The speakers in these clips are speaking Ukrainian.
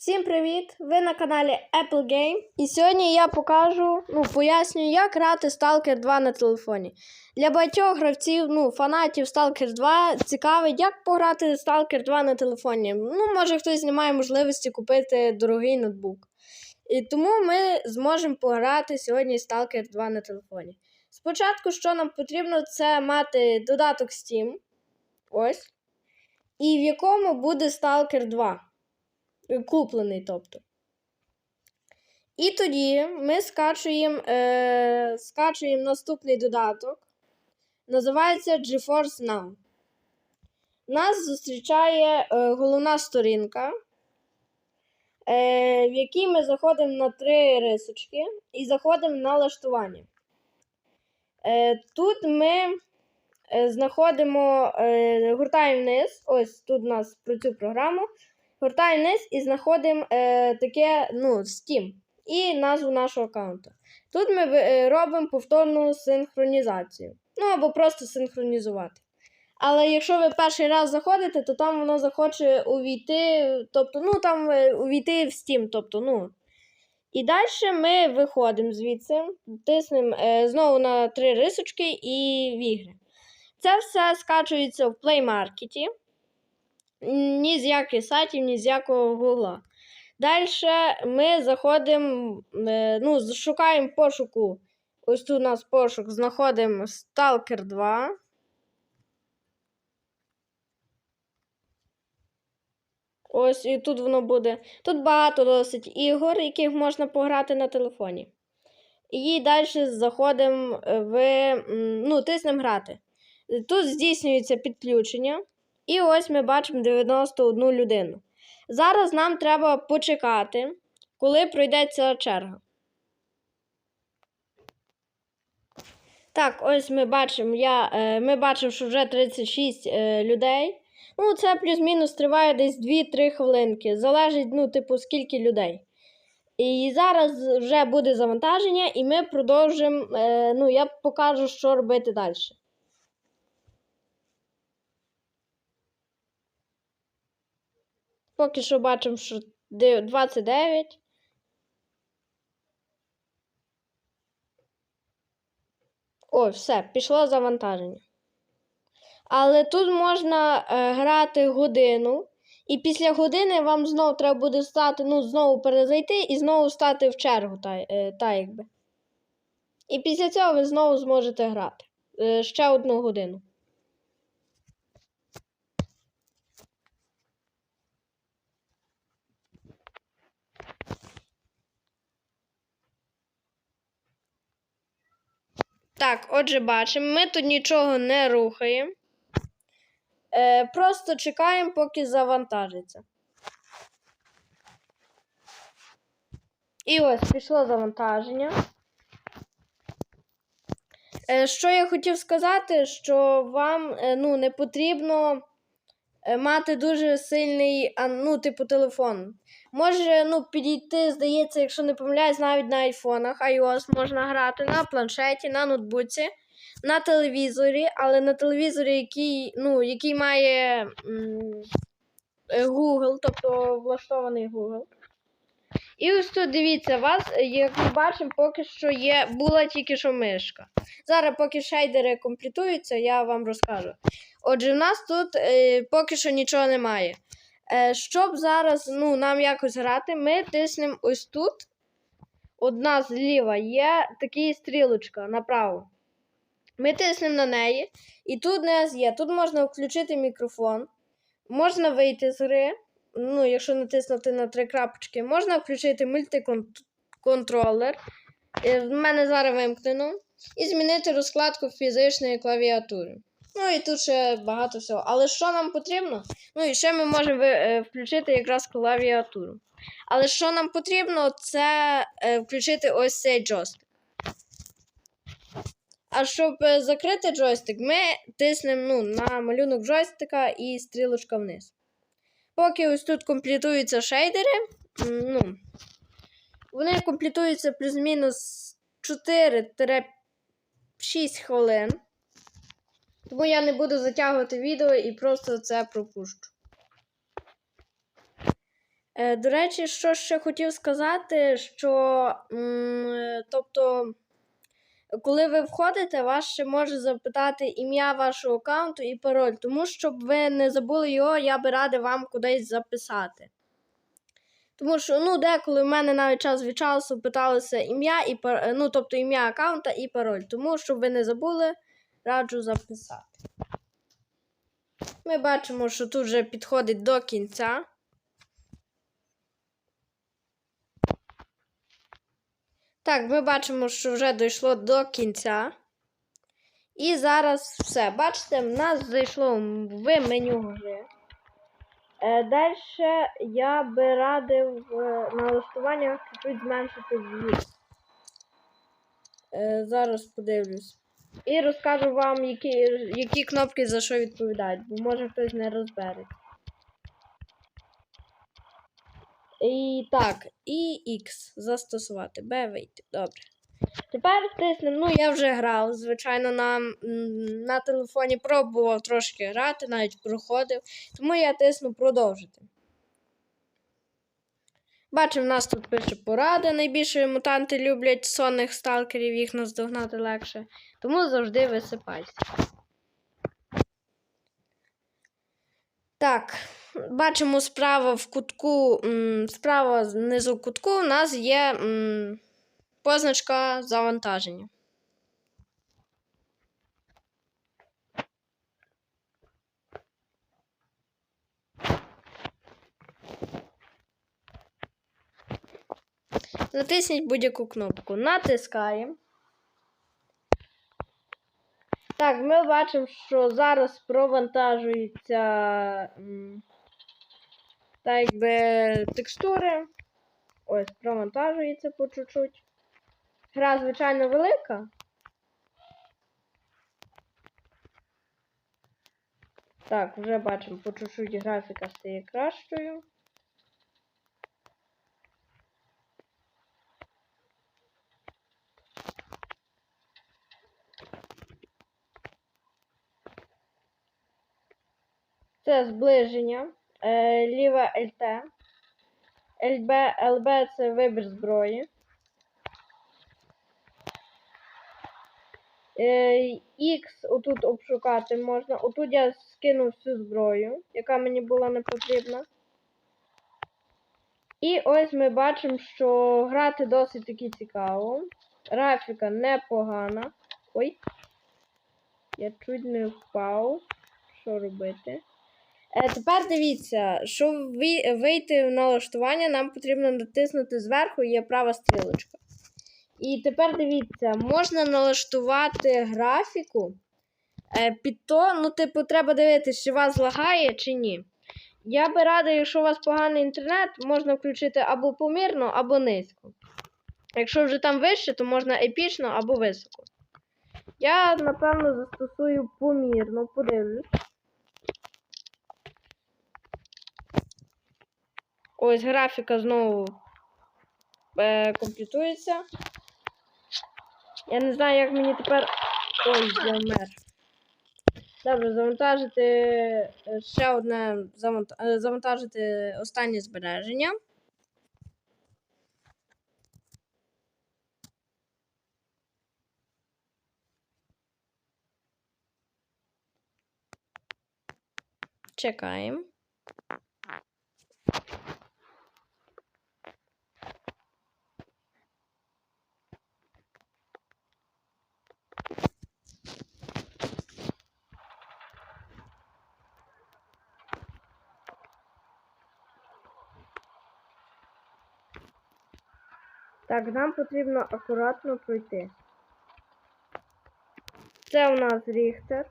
Всім привіт! Ви на каналі Apple Game. І сьогодні я покажу, ну, поясню, як грати Stalker 2 на телефоні. Для багатьох гравців, ну, фанатів Stalker 2 цікавить, як пограти Stalker 2 на телефоні. Ну, може хтось не має можливості купити дорогий ноутбук. І тому ми зможемо пограти сьогодні Stalker 2 на телефоні. Спочатку, що нам потрібно, це мати додаток Steam. Ось. І в якому буде Stalker 2 куплений, тобто. І тоді ми скачуємо е, скачуємо наступний додаток. Називається GeForce Now. Нас зустрічає е, головна сторінка, е, в якій ми заходимо на три рисочки і заходимо на налаштування. Е, тут ми е, знаходимо, е, гуртаємо вниз. Ось тут у нас про цю програму. Гортаємо вниз і знаходимо е, таке, ну, Steam і назву нашого аккаунту. Тут ми е, робимо повторну синхронізацію. Ну або просто синхронізувати. Але якщо ви перший раз заходите, то там воно захоче увійти, тобто, ну, там е, увійти в Steam. тобто, ну. І далі ми виходимо звідси, тиснемо е, знову на три рисочки і в ігри. Це все скачується в Play Market ні з яких сайтів, ні з якого гугла. Далі ми заходимо, е, ну, шукаємо пошуку. Ось тут у нас пошук, знаходимо Stalker 2. Ось і тут воно буде. Тут багато досить ігор, яких можна пограти на телефоні. І далі заходимо в. Ну, тиснемо грати. Тут здійснюється підключення. І ось ми бачимо 91 людину. Зараз нам треба почекати, коли пройде ця черга. Так, ось ми бачимо, я, е, ми бачимо, що вже 36 е, людей. Ну, це плюс-мінус триває десь 2-3 хвилинки. Залежить, ну, типу, скільки людей. І зараз вже буде завантаження, і ми продовжимо. Е, ну, я покажу, що робити далі. Поки що бачимо, що 29. О, все, пішло завантаження. Але тут можна е, грати годину, і після години вам знову треба буде стати, ну, знову перезайти і знову стати в чергу, та, е, та якби. І після цього ви знову зможете грати е, ще одну годину. Так, отже, бачимо, ми тут нічого не рухаємо. Е, Просто чекаємо, поки завантажиться. І ось пішло завантаження. Е, Що я хотів сказати, що вам е, ну, не потрібно мати дуже сильний, ну, типу, телефон. Може ну, підійти, здається, якщо не помиляюсь, навіть на айфонах iOS можна грати, на планшеті, на ноутбуці, на телевізорі, але на телевізорі, який ну, який має м Google, тобто влаштований Google. І ось тут дивіться, вас, як ми бачимо, поки що є, була тільки що мишка. Зараз, поки шейдери комплектуються, я вам розкажу. Отже, в нас тут е, поки що нічого немає. Е, щоб зараз ну, нам якось грати, ми тиснемо ось тут. Одна зліва є така стрілочка направо. Ми тиснемо на неї. І тут у нас є. Тут можна включити мікрофон. Можна вийти з гри. Ну, якщо натиснути на три крапочки, можна включити мультиконтролер. Е, в мене зараз вимкнено. І змінити розкладку фізичної клавіатури. Ну і тут ще багато всього. Але що нам потрібно? Ну і ще ми можемо е, включити якраз клавіатуру. Але що нам потрібно, це е, включити ось цей джойстик. А щоб закрити джойстик, ми тиснемо ну, на малюнок джойстика і стрілочка вниз. Поки ось тут комплектуються шейдери, ну, вони комплектуються плюс-мінус 4-6 хвилин. Тому я не буду затягувати відео і просто це пропущу. Е, до речі, що ще хотів сказати, що м, тобто, коли ви входите, вас ще може запитати ім'я вашого аккаунту і пароль, тому щоб ви не забули його, я би радив вам кудись записати. Тому що ну, деколи в мене навіть час від часу питалося ім'я і пар... ну, тобто ім'я аккаунта і пароль. Тому, щоб ви не забули, раджу записати. Ми бачимо, що тут вже підходить до кінця. Так, ми бачимо, що вже дійшло до кінця. І зараз все. Бачите, в нас зайшло в меню гри. Е, Далі я би радив в налаштуваннях чуть зменшити звук. Е, зараз подивлюсь. І розкажу вам, які, які кнопки за що відповідають, бо може хтось не розбере. І так, і X застосувати. Б вийти. Добре. Тепер тиснемо. Ну, я вже грав. Звичайно, на, на телефоні пробував трошки грати, навіть проходив. Тому я тисну продовжити. Бачимо, в нас тут пише поради. Найбільше мутанти люблять сонних сталкерів, їх наздогнати легше. Тому завжди висипайся. Так, бачимо справа в кутку, справа знизу кутку у нас є позначка завантаження. Натисніть будь-яку кнопку. Натискаємо. Так, ми бачимо, що зараз провантажуються м, так якби текстури. Ось, провантажується по чуть-чуть. Гра, звичайно, велика. Так, вже бачимо, по чуть-чуть графіка стає кращою. Це зближення. Е, ліве ЛТ. ЛБ, ЛБ це вибір зброї. Е, X отут обшукати можна. Отут я скинув всю зброю, яка мені була не потрібна. І ось ми бачимо, що грати досить таки цікаво. Графіка непогана. Ой. Я чуть не впав. Що робити? Е, тепер дивіться, щоб вийти в налаштування, нам потрібно натиснути зверху, є права стрілочка. І тепер дивіться, можна налаштувати графіку е, під то, ну, типу, треба дивитися, чи вас лагає, чи ні. Я би радий, якщо у вас поганий інтернет, можна включити або помірно, або низько. Якщо вже там вище, то можна епічно або високо. Я, напевно, застосую помірно, подивлюсь. Ось графіка знову е, комплектується. Я не знаю, як мені тепер. Ой, замер. Добре, завантажити е, ще одне е, завантажити останнє збереження. Чекаємо. Так, нам потрібно акуратно пройти. Це у нас Ріхтер.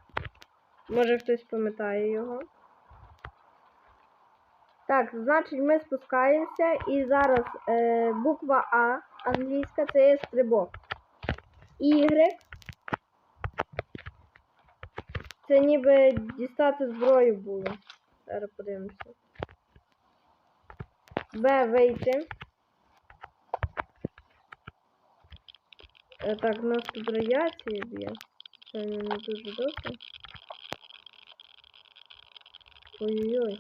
Може хтось пам'ятає його. Так, значить ми спускаємося і зараз е, буква А англійська це є стрибок. Y. Це ніби дістати зброю було. Зараз подивимося. Б вийти. Е, так, нас тут радіація б'є. Це не дуже добре. Ой-ой-ой.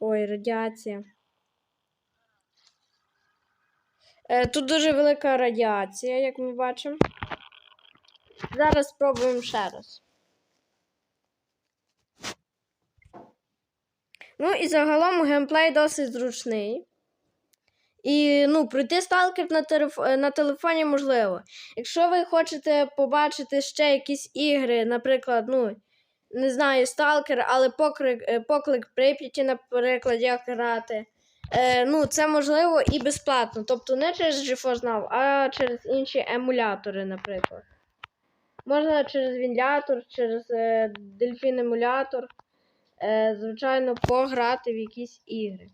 Ой, радіація. Е, тут дуже велика радіація, як ми бачимо. Зараз спробуємо ще раз. Ну і загалом геймплей досить зручний. І ну, пройти сталкер на, телеф... е, на телефоні можливо. Якщо ви хочете побачити ще якісь ігри, наприклад, ну, не знаю, сталкер, але поклик, е, поклик Прип'яті, наприклад, як грати. Е, ну, це можливо і безплатно. Тобто не через GeForce Now, а через інші емулятори, наприклад. Можна через Вінлятор, через е, Delphin емулятор, звичайно, пограти в якісь ігри.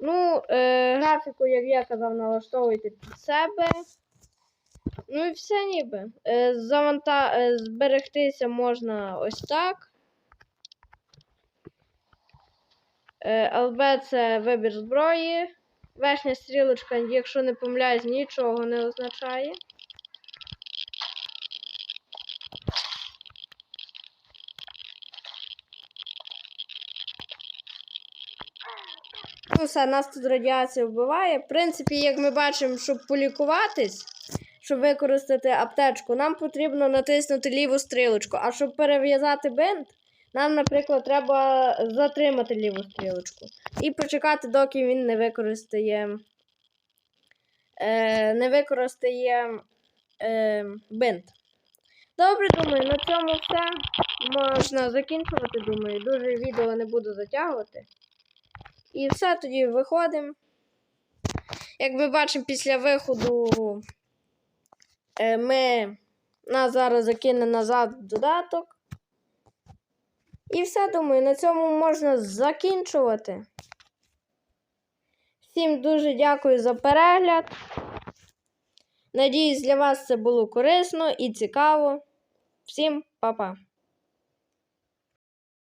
Ну, е, графіку, як я казав, налаштовуйте під себе. Ну і все ніби. Е, заванта... е, зберегтися можна ось так. Е, ЛБ це вибір зброї. Верхня стрілочка, якщо не помиляюсь, нічого не означає. Ну, все, нас тут радіація вбиває. В принципі, як ми бачимо, щоб полікуватись, щоб використати аптечку, нам потрібно натиснути ліву стрілочку. А щоб перев'язати бинт, нам, наприклад, треба затримати ліву стрілочку. І почекати, доки він не використає. Е, не використає е, бинт. Добре, думаю, на цьому все. Можна закінчувати, думаю. Дуже відео не буду затягувати. І все тоді виходимо. Як ми бачимо, після виходу е, ми нас зараз закине назад додаток. І все, думаю, на цьому можна закінчувати. Всім дуже дякую за перегляд. Надіюсь, для вас це було корисно і цікаво. Всім па-па!